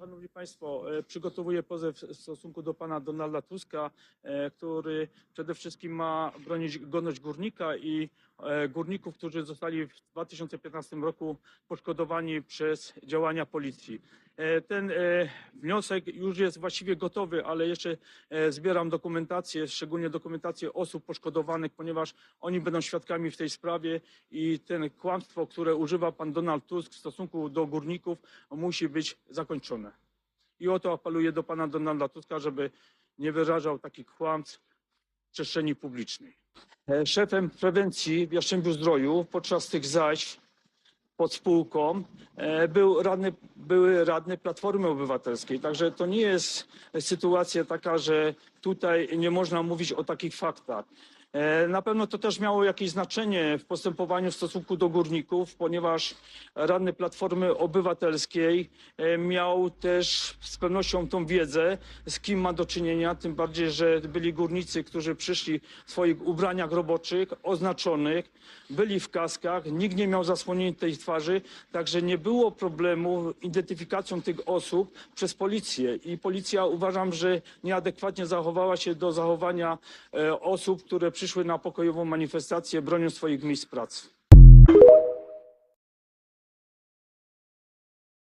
Szanowni Państwo, e, przygotowuję pozew w stosunku do pana Donalda Tuska, e, który przede wszystkim ma bronić godność górnika i e, górników, którzy zostali w 2015 roku poszkodowani przez działania policji. E, Ten e, wniosek już jest właściwie gotowy, ale jeszcze e, zbieram dokumentację, szczególnie dokumentację osób poszkodowanych, ponieważ oni będą świadkami w tej sprawie i ten kłamstwo, które używa pan Donald Tusk w stosunku do górników, musi być zakończone. I o to apeluję do pana Donalda Tuska, żeby nie wyrażał takich kłamstw w przestrzeni publicznej. Szefem prewencji w Jastrzębiu Zdroju podczas tych zaś pod spółką e, był radny, były radny Platformy Obywatelskiej. Także to nie jest sytuacja taka, że tutaj nie można mówić o takich faktach. E, Na pewno to też miało jakieś znaczenie w postępowaniu w stosunku do górników, ponieważ radny Platformy Obywatelskiej e, miał też z pewnością tą wiedzę, z kim ma do czynienia, tym bardziej, że byli górnicy, którzy przyszli w swoich ubraniach roboczych, oznaczonych, byli w kaskach, nikt nie miał zasłoniętej twarzy, także nie było problemu identyfikacją tych osób przez policję. I policja uważam, że nieadekwatnie zachowała zachowała się do zachowania e, osób, które przyszły na pokojową manifestację bronią swoich miejsc pracy.